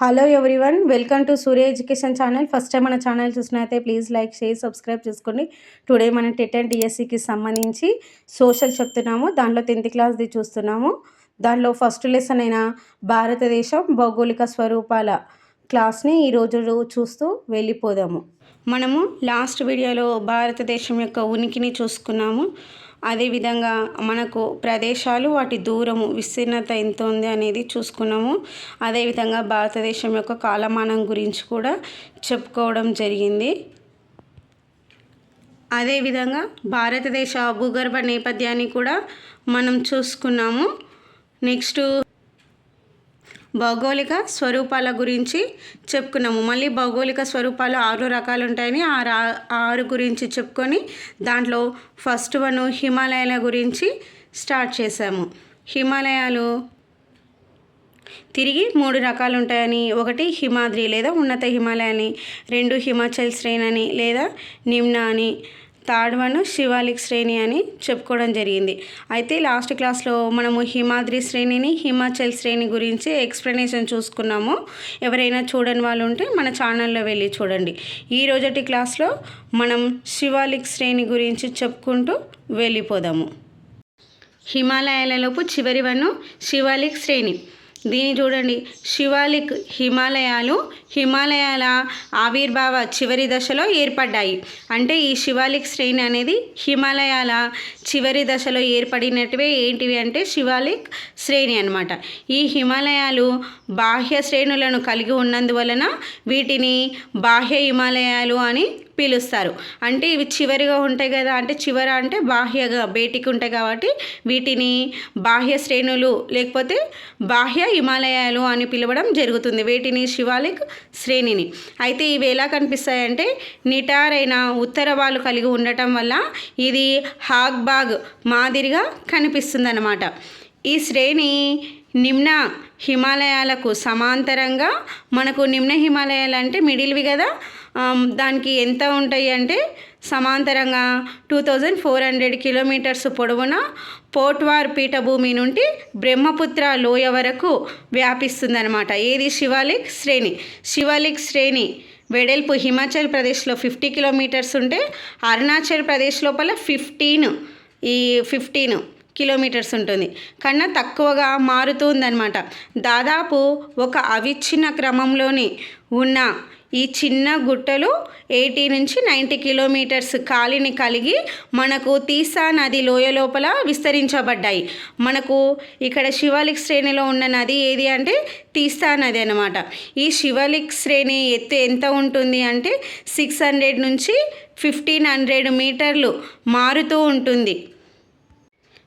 Hello everyone welcome to Surya education channel. First time మన channel చూసినైతే please like share subscribe చేసుకోండి. Today మనం TET and డిఎస్సికి సంబంధించి సోషల్ చెప్తున్నాము. దాంట్లో టెన్త్ క్లాస్ది చూస్తున్నాము. దాంట్లో ఫస్ట్ లెసన్ అయిన భారతదేశం భౌగోళిక స్వరూపాల క్లాస్ని ఈరోజు చూస్తూ వెళ్ళిపోదాము. మనము లాస్ట్ వీడియోలో భారతదేశం యొక్క ఉనికిని చూసుకున్నాము. అదేవిధంగా మనకు ప్రదేశాలు వాటి దూరము విస్తీర్ణత ఎంత ఉంది అనేది చూసుకున్నాము. అదేవిధంగా భారతదేశం యొక్క కాలమానం గురించి కూడా చెప్పుకోవడం జరిగింది. అదేవిధంగా భారతదేశ భూగర్భ నేపథ్యాన్ని కూడా మనం చూసుకున్నాము. నెక్స్ట్ భౌగోళిక స్వరూపాల గురించి చెప్పుకున్నాము. మళ్ళీ భౌగోళిక స్వరూపాలు ఆరు రకాలు ఉంటాయని ఆ ఆరు గురించి చెప్పుకొని దాంట్లో ఫస్ట్ వన్ హిమాలయాల గురించి స్టార్ట్ చేశాము. హిమాలయాలు తిరిగి మూడు రకాలు ఉంటాయని ఒకటి హిమాద్రి లేదా ఉన్నత హిమాలయాన్ని రెండు హిమాచల్ శ్రేణి అని లేదా నిమ్న అని థర్డ్ వన్ శివాలిక్ శ్రేణి అని చెప్పుకోవడం జరిగింది. అయితే లాస్ట్ క్లాస్లో మనము హిమాద్రి శ్రేణిని హిమాచల్ శ్రేణి గురించి ఎక్స్ప్లెనేషన్ చూసుకున్నాము. ఎవరైనా చూడని వాళ్ళు ఉంటే మన ఛానల్లో వెళ్ళి చూడండి. ఈ రోజటి క్లాస్లో మనం శివాలిక్ శ్రేణి గురించి చెప్పుకుంటూ వెళ్ళిపోదాము. హిమాలయాలలోపు చివరి వన్ను శివాలిక్ శ్రేణి. దీన్ని చూడండి. శివాలిక్ హిమాలయాలు హిమాలయాల ఆవిర్భావ చివరి దశలో ఏర్పడ్డాయి. అంటే ఈ శివాలిక్ శ్రేణి అనేది హిమాలయాల చివరి దశలో ఏర్పడినటివే ఏంటివి అంటే శివాలిక్ శ్రేణి అనమాట ఈ హిమాలయాలు బాహ్య శ్రేణులను కలిగి ఉన్నందువలన వీటిని బాహ్య హిమాలయాలు అని పిలుస్తారు. అంటే ఇవి చివరిగా ఉంటాయి కదా అంటే చివర అంటే బాహ్యగా బయటికి ఉంటాయి కాబట్టి వీటిని బాహ్య శ్రేణులు లేకపోతే బాహ్య హిమాలయాలు అని పిలవడం జరుగుతుంది. వీటిని శివాలిక్ శ్రేణిని. అయితే ఇవి ఎలా కనిపిస్తాయంటే నిటారైన ఉత్తర వాళ్ళు కలిగి ఉండటం వల్ల ఇది హాగ్బాగ్ మాదిరిగా కనిపిస్తుంది అన్నమాట ఈ శ్రేణి నిమ్న హిమాలయాలకు సమాంతరంగా మనకు నిమ్న హిమాలయాలు అంటే మిడిల్వి కదా. దానికి ఎంత ఉంటాయి అంటే సమాంతరంగా two thousand four hundred kilometres పొడవున Potwar పీఠభూమి నుండి బ్రహ్మపుత్ర లోయ వరకు వ్యాపిస్తుందన్నమాట. ఏది? శివాలిక్ శ్రేణి. శివాలిక్ శ్రేణి వెడల్పు హిమాచల్ ప్రదేశ్లో ఫిఫ్టీ కిలోమీటర్స్ ఉంటే అరుణాచల్ ప్రదేశ్ లోపల ఫిఫ్టీన్. ఈ ఫిఫ్టీన్. కిలోమీటర్స్ ఉంటుంది. కన్నా తక్కువగా మారుతూ ఉందన్నమాట దాదాపు ఒక అవిచ్ఛిన్న క్రమంలోని ఉన్న ఈ చిన్న గుట్టలు ఎయిటీ నుంచి నైంటీ కిలోమీటర్స్ ఖాళీని కలిగి మనకు తీసా నది లోయ లోపల విస్తరించబడ్డాయి. మనకు ఇక్కడ శివాలిక్ శ్రేణిలో ఉన్న నది ఏది అంటే తీస్తా నది అనమాట ఈ శివాలిక్ శ్రేణి ఎత్తు ఎంత ఉంటుంది అంటే సిక్స్ హండ్రెడ్ నుంచి ఫిఫ్టీన్ హండ్రెడ్ మీటర్లు మారుతూ ఉంటుంది.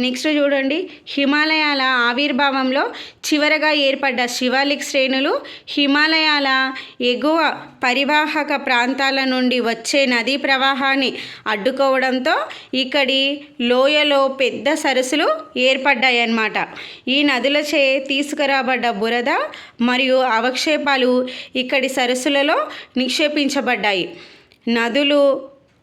నెక్స్ట్ చూడండి హిమాలయాల ఆవిర్భావంలో చివరగా ఏర్పడ్డ శివాలిక్ శ్రేణులు హిమాలయాల ఎగువ పరివాహక ప్రాంతాల నుండి వచ్చే నదీ ప్రవాహాన్ని అడ్డుకోవడంతో ఇక్కడి లోయలో పెద్ద సరస్సులు ఏర్పడ్డాయి అన్నమాట ఈ నదులచే తీసుకురాబడ్డ బురద మరియు అవక్షేపాలు ఇక్కడి సరస్సులలో నిక్షేపించబడ్డాయి. నదులు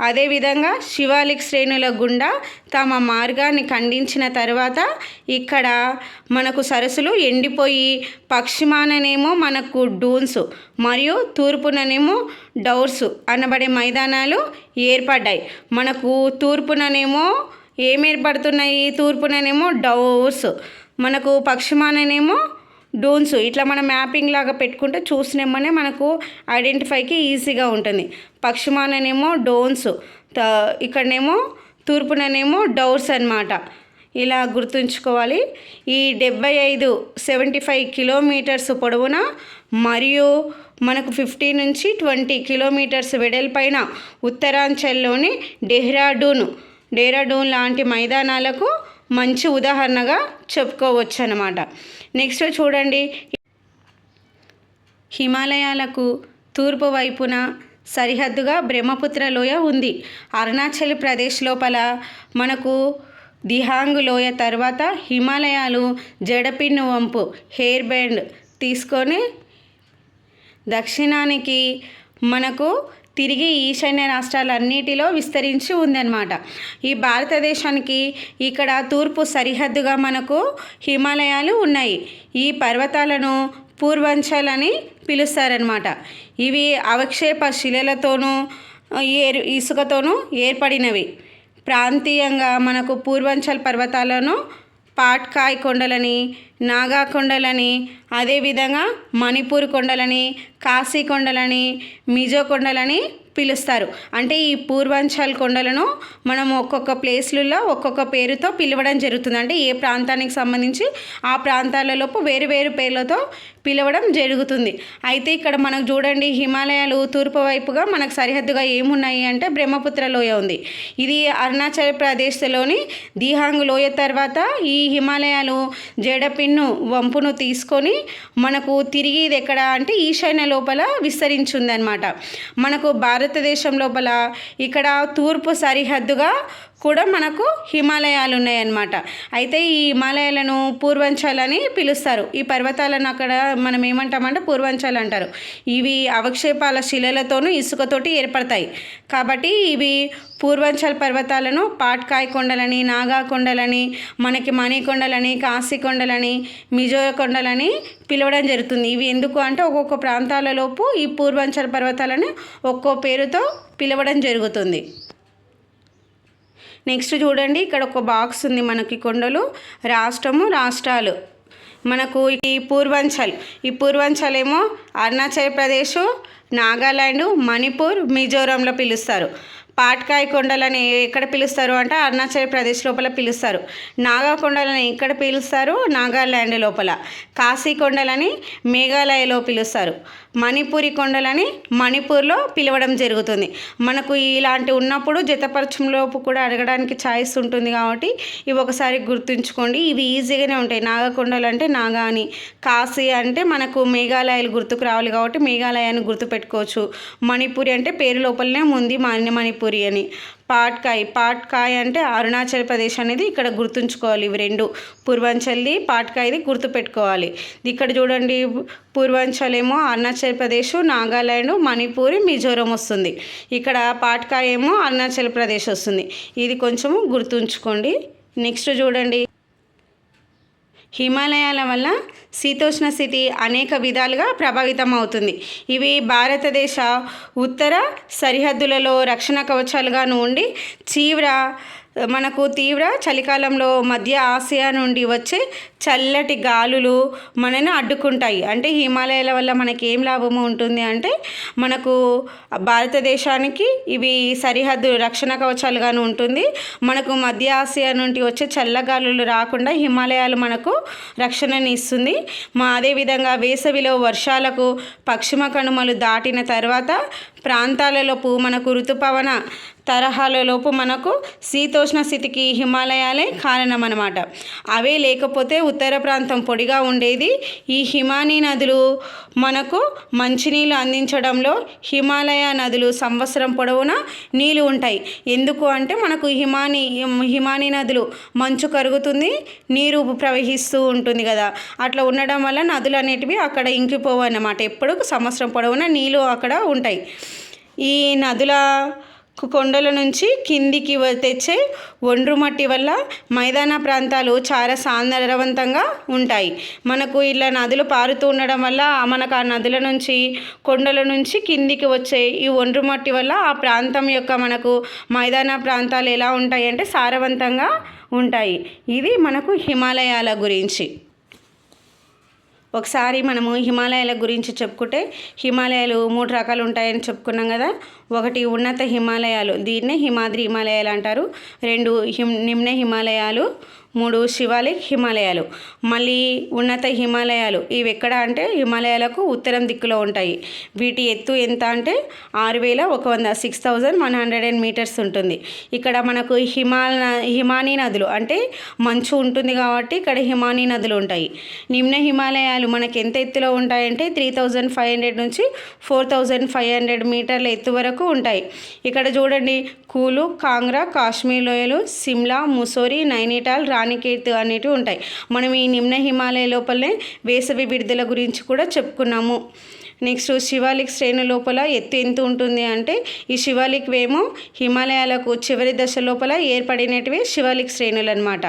అదేవిధంగా శివాలిక్ శ్రేణుల గుండా తమ మార్గాన్ని ఖండించిన తర్వాత ఇక్కడ మనకు సరస్సులు ఎండిపోయి పశ్చిమాననేమో మనకు డూన్స్ మరియు తూర్పుననేమో డౌర్స్ అనబడే మైదానాలు ఏర్పడ్డాయి. మనకు తూర్పుననేమో ఏం ఏర్పడుతున్నాయి తూర్పుననేమో డౌర్స్. మనకు పశ్చిమాననేమో డోన్స్. ఇట్లా మనం మ్యాపింగ్ లాగా పెట్టుకుంటే చూసినమ్మనే మనకు ఐడెంటిఫైకి ఈజీగా ఉంటుంది. పశ్చిమాననేమో డోన్స్ ఇక్కడనేమో తూర్పుననేమో డౌర్స్ అనమాట ఇలా గుర్తుంచుకోవాలి. ఈ డెబ్బై ఐదు సెవెంటీ ఫైవ్ కిలోమీటర్స్ పొడవున మరియు మనకు ఫిఫ్టీ నుంచి ట్వంటీ కిలోమీటర్స్ వెడల్పైన ఉత్తరాంచల్లోని డెహ్రాడూన్ డెహ్రాడూన్ లాంటి మైదానాలకు మంచి ఉదాహరణగా చెప్పుకోవచ్చు అనమాట నెక్స్ట్ చూడండి. హిమాలయాలకు తూర్పు వైపున సరిహద్దుగా బ్రహ్మపుత్ర లోయ ఉంది. అరుణాచల్ ప్రదేశ్ లోపల మనకు దిహాంగ్ లోయ తర్వాత హిమాలయాలు జడపిన్ను వంపు హెయిర్ బ్యాండ్ తీసుకొని దక్షిణానికి మనకు తిరిగి ఈశాన్య రాష్ట్రాలన్నిటిలో విస్తరించి ఉందన్నమాట. ఈ భారతదేశానికి ఇక్కడ తూర్పు సరిహద్దుగా మనకు హిమాలయాలు ఉన్నాయి. ఈ పర్వతాలను పూర్వంచల్ అని పిలుస్తారనమాట ఇవి అవక్షేప శిలలతోనూ ఏరు ఇసుకతోనూ ఏర్పడినవి. ప్రాంతీయంగా మనకు పూర్వంచల్ పర్వతాలను పాట్కాయ్ కొండలని నాగా కొండలని అదేవిధంగా మణిపూర్ కొండలని కాశీ కొండలని మిజో కొండలని పిలుస్తారు. అంటే ఈ పూర్వాంచల్ కొండలను మనం ఒక్కొక్క ప్లేస్లలో ఒక్కొక్క పేరుతో పిలవడం జరుగుతుంది. అంటే ఏ ప్రాంతానికి సంబంధించి ఆ ప్రాంతాలలోపు వేరు వేరు పేర్లతో పిలవడం జరుగుతుంది. అయితే ఇక్కడ మనకు చూడండి హిమాలయాలు తూర్పు వైపుగా మనకు సరిహద్దుగా ఏమున్నాయి అంటే బ్రహ్మపుత్ర లోయ ఉంది. ఇది అరుణాచల్ ప్రదేశ్లోని దిహాంగ్ లోయ తర్వాత ఈ హిమాలయాలు జడపిన్ను వంపును తీసుకొని మనకు తిరిగి ఇది ఎక్కడ అంటే ఈశాన్య లోపల విస్తరించిందనమాట మనకు భారతదేశం లోపల ఇక్కడ తూర్పు సరిహద్దుగా కూడా మనకు హిమాలయాలు ఉన్నాయన్నమాట అయితే ఈ హిమాలయాలను పూర్వంచాలని పిలుస్తారు. ఈ పర్వతాలను అక్కడ మనం ఏమంటామంటే పూర్వంచాలు అంటారు. ఇవి అవక్షేపాల శిలలతోనూ ఇసుకతోటి ఏర్పడతాయి. కాబట్టి ఇవి పూర్వంచల్ పర్వతాలను పాట్కాయ్ కొండలని నాగా కొండలని మనకి మణికొండలని కాశీ కొండలని మిజో కొండలని పిలవడం జరుగుతుంది. ఇవి ఎందుకు అంటే ఒక్కొక్క ప్రాంతాలలోపు ఈ పూర్వంచల్ పర్వతాలను ఒక్కో పేరుతో పిలవడం జరుగుతుంది. నెక్స్ట్ చూడండి ఇక్కడ ఒక బాక్స్ ఉంది మనకి కొండలు రాష్ట్రము రాష్ట్రాలు. మనకు ఈ పూర్వాంచల్ ఈ పూర్వాంచల్ ఏమో అరుణాచల్ ప్రదేశ్ నాగాల్యాండ్ మణిపూర్ మిజోరంలో పిలుస్తారు. పాట్కాయ్ కొండలని ఎక్కడ పిలుస్తారు అంటే అరుణాచల్ ప్రదేశ్ లోపల పిలుస్తారు. నాగా కొండలని ఎక్కడ పిలుస్తారు నాగాల్యాండ్ లోపల. కాశీ కొండలని మేఘాలయలో పిలుస్తారు. మణిపూరి కొండలని మణిపూర్లో పిలవడం జరుగుతుంది. మనకు ఇలాంటి ఉన్నప్పుడు జతపరచంలోపు కూడా అడగడానికి ఛాయిస్ ఉంటుంది కాబట్టి ఇవి ఒకసారి గుర్తుంచుకోండి. ఇవి ఈజీగానే ఉంటాయి. నాగకొండలు అంటే నాగా అని కాశీ అంటే మనకు మేఘాలయాలు గుర్తుకు రావాలి కాబట్టి మేఘాలయాన్ని గుర్తుపెట్టుకోవచ్చు. మణిపూరి అంటే పేరు లోపలనే ఉంది. మాన్య మణిపూరి అని. పాట్కాయ్ పాట్కాయ్ అంటే అరుణాచల్ ప్రదేశ్ అనేది ఇక్కడ గుర్తుంచుకోవాలి ఇవి రెండు. పూర్వాంచల్ది పాట్కాయ్ది గుర్తుపెట్టుకోవాలి. ఇక్కడ చూడండి పూర్వాంచల్ ఏమో అరుణాచల్ ప్రదేశ్ నాగాల్యాండ్ మణిపూర్ మిజోరం వస్తుంది. ఇక్కడ పాట్కాయ్ ఏమో అరుణాచల్ ప్రదేశ్ వస్తుంది. ఇది కొంచెము గుర్తుంచుకోండి. నెక్స్ట్ చూడండి. హిమాలయాల వల్ల శీతోష్ణ స్థితి అనేక విధాలుగా ప్రభావితం అవుతుంది ఇవి భారతదేశ ఉత్తర సరిహద్దులలో రక్షణ కవచాలుగాను ఉండి తీవ్ర మనకు తీవ్ర చలికాలంలో మధ్య ఆసియా నుండి వచ్చే చల్లటి గాలులు మనని అడ్డుకుంటాయి. అంటే హిమాలయాల వల్ల మనకి ఏం లాభము ఉంటుంది అంటే మనకు భారతదేశానికి ఇవి సరిహద్దు రక్షణ కవచాలుగాను ఉంటుంది. మనకు మధ్య ఆసియా నుండి వచ్చే చల్లగాలులు రాకుండా హిమాలయాలు మనకు రక్షణని ఇస్తుంది. మా అదేవిధంగా వేసవిలో వర్షాలకు పశ్చిమ కనుమలు దాటిన తర్వాత ప్రాంతాలలోపు మనకు ఋతుపవన తరహాలలోపు మనకు శీతోష్ణ స్థితికి హిమాలయాలే కారణం అనమాట అవే లేకపోతే ఉత్తర ప్రాంతం పొడిగా ఉండేది. ఈ హిమానీ నదులు మనకు మంచినీళ్ళు అందించడంలో హిమాలయ నదులు సంవత్సరం పొడవునా నీళ్ళు ఉంటాయి. ఎందుకు అంటే మనకు హిమానీ హిమానీ నదులు మంచు కరుగుతుంది నీరు ప్రవహిస్తూ ఉంటుంది కదా. అట్లా ఉండడం వల్ల నదులు అనేటివి అక్కడ ఇంకిపోవు అన్నమాట ఎప్పుడు సంవత్సరం పొడవునా నీళ్ళు అక్కడ ఉంటాయి. ఈ నదుల కొండల నుంచి కిందికి తెచ్చే ఒండ్రు మట్టి వల్ల మైదాన ప్రాంతాలు చాలా సాందరవంతంగా ఉంటాయి. మనకు ఇలా నదులు పారుతూ ఉండడం వల్ల మనకు ఆ నదుల నుంచి కొండల నుంచి కిందికి వచ్చే ఈ ఒండ్రు మట్టి వల్ల ఆ ప్రాంతం యొక్క మనకు మైదాన ప్రాంతాలు ఎలా ఉంటాయి అంటే సారవంతంగా ఉంటాయి. ఇది మనకు హిమాలయాల గురించి. ఒకసారి మనము హిమాలయాల గురించి చెప్పుకుంటే హిమాలయాలు మూడు రకాలు ఉంటాయని చెప్పుకున్నాం కదా. ఒకటి ఉన్నత హిమాలయాలు దీన్నే హిమాద్రి హిమాలయాలు అంటారు. రెండు హిమ్ నిమ్న హిమాలయాలు మూడు శివాలిక్ హిమాలయాలు. మళ్ళీ ఉన్నత హిమాలయాలు. ఇవి ఎక్కడ అంటే హిమాలయాలకు ఉత్తరం దిక్కులో ఉంటాయి. వీటి ఎత్తు ఎంత అంటే ఆరు వేల ఒక వంద six thousand one hundred and metres ఉంటుంది. ఇక్కడ మనకు హిమాల హిమానీ నదులు అంటే మంచు ఉంటుంది కాబట్టి ఇక్కడ హిమానీ నదులు ఉంటాయి. నిమ్న హిమాలయాలు మనకి ఎంత ఎత్తులో ఉంటాయంటే త్రీ థౌజండ్ ఫైవ్ హండ్రెడ్ నుంచి ఫోర్ థౌజండ్ ఫైవ్ హండ్రెడ్ మీటర్ల ఎత్తు వరకు ఉంటాయి. ఇక్కడ చూడండి. కూలు కాంగ్రా కాశ్మీర్ లోయలు సిమ్లా ముసోరి నైనిటాల్ రాణికేత్ అనేటివి ఉంటాయి. మనం ఈ నిమ్న హిమాలయ లోపలనే వేసవి విడుదల గురించి కూడా చెప్పుకున్నాము. నెక్స్ట్ శివాలిక్ శ్రేణి లోపల ఎత్తు ఎంత ఉంటుంది అంటే ఈ శివాలిక్ వేమో హిమాలయాలకు చివరి దశ లోపల ఏర్పడినటివి శివాలిక్ శ్రేణులు అనమాట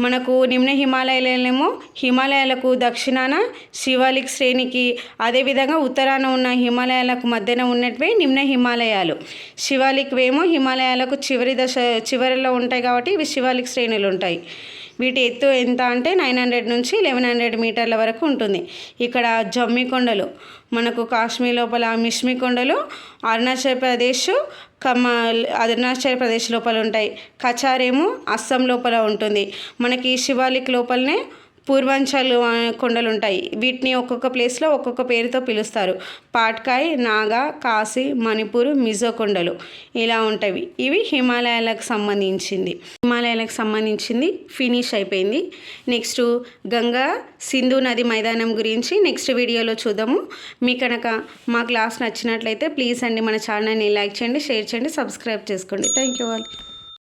మనకు నిమ్న హిమాలయాలేమో హిమాలయాలకు దక్షిణాన శివాలిక్ శ్రేణికి అదేవిధంగా ఉత్తరాన ఉన్న హిమాలయాలకు మధ్యన ఉన్నటివి నిమ్న హిమాలయాలు. శివాలిక్ వేమో హిమాలయాలకు చివరి దశ చివరిలో ఉంటాయి కాబట్టి ఇవి శివాలిక్ శ్రేణులు ఉంటాయి. వీటి ఎత్తు ఎంత అంటే నైన్ హండ్రెడ్ నుంచి లెవెన్ హండ్రెడ్ మీటర్ల వరకు ఉంటుంది. ఇక్కడ జమ్మి కొండలు మనకు కాశ్మీర్ లోపల మిష్మి కొండలు అరుణాచల్ ప్రదేశ్ కమ్మ అరుణాచల్ ప్రదేశ్ లోపల ఉంటాయి. కచారేమో అస్సాం లోపల ఉంటుంది. మనకి శివాలిక్ లోపలనే పూర్వాంచల్ కొండలు ఉంటాయి వీటిని ఒక్కొక్క ప్లేస్లో ఒక్కొక్క పేరుతో పిలుస్తారు. పాట్కాయ్ నాగా కాశీ మణిపూర్ మిజో కొండలు ఇలా ఉంటాయి. ఇవి హిమాలయాలకు సంబంధించింది. హిమాలయాలకు సంబంధించింది. ఫినిష్ అయిపోయింది. నెక్స్ట్ గంగా సింధు నది మైదానం గురించి నెక్స్ట్ వీడియోలో చూద్దాము. మీ కనుక మా క్లాస్ నచ్చినట్లయితే ప్లీజ్ అండి మన ఛానల్ని లైక్ చేయండి షేర్ చేయండి సబ్స్క్రైబ్ చేసుకోండి. Thank you all.